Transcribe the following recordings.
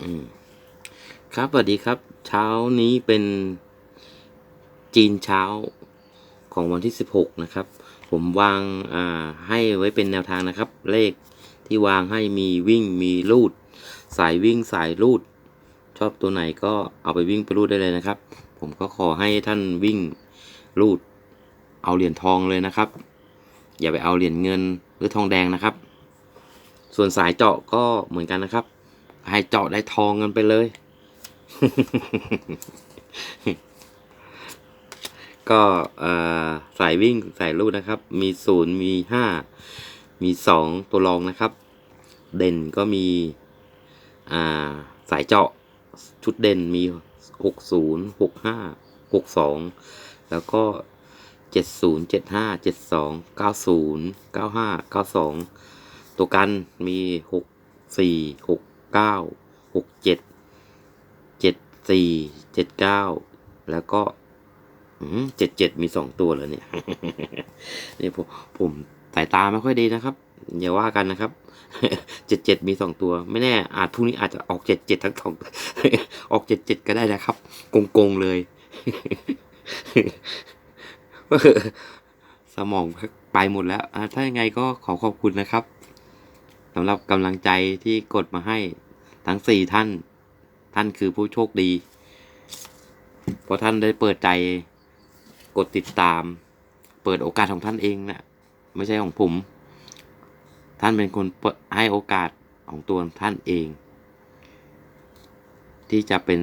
อืมครับสวัสดีครับ เช้านี้เป็นจีนเช้าของวันที่สิบหกนะครับ ผมวางอ่าให้ไว้เป็นแนวทางนะครับ เลขที่วางให้มีวิ่งมีลูด สายวิ่งสายลูด ชอบตัวไหนก็เอาไปวิ่งไปรูดได้เลยนะครับ ผมก็ขอให้ท่านวิ่งรูด เอาเหรียญทองเลยนะครับ อย่าไปเอาเหรียญเงินหรือทองแดงนะครับ ส่วนสายเจาะก็เหมือนกันนะครับ ให้เจาะได้ทองกันไปเลย ก็เอ่อสายวิ่งสายลูดนะครับ มีศูนย์มีห้ามีสองตัวรองนะครับ เด่นก็มีสายเจาะชุดเด่นมีหกศูนย์หกห้าหกสองแล้วก็เจ็ดศูนย์เจ็ดห้าเจ็ดสองเก้าศูนย์เก้าห้าเก้าสองตัวกันมีหกสี่หก เก้าหกเจ็ดเจ็ดสี่เจ็ดเก้าแล้วก็เจ็ดเจ็ดมีสองตัวเลยเนี่ยนี่ผมผมสายตาไม่ค่อยดีนะครับอย่าว่ากันนะครับเจ็ดเจ็ดมีสองตัว ไม่แน่อาจพรุ่งนี้อาจจะออกเจ็ดเจ็ดทั้งสองออกเจ็ดเจ็ดก็ได้นะครับโกงโกงๆเลย สมองไปหมดแล้วอะถ้ายังไงก็ขอขอบคุณนะครับ สำหรับกำลังใจที่กดมาให้ทั้งสี่ท่าน ท่านคือผู้โชคดี เพราะท่านได้เปิดใจกดติดตาม เปิดโอกาสของท่านเองนะไม่ใช่ของผม ท่านเป็นคนเปิดให้โอกาสของตัวท่านเอง ที่จะเป็น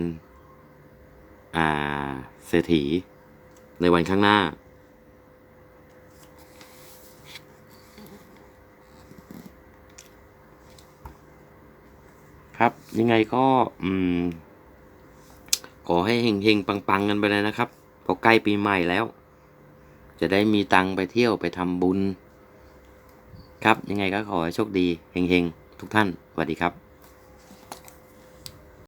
เศรษฐีในวันข้างหน้า ครับ ยังไงก็อืมขอให้เฮงๆปังๆกันไปเลยนะครับพอใกล้ปีใหม่แล้ว จะได้มีตังไปเที่ยวไปทำบุญ ครับยังไงก็ขอให้โชคดีเฮงๆทุกท่านสวัสดีครับ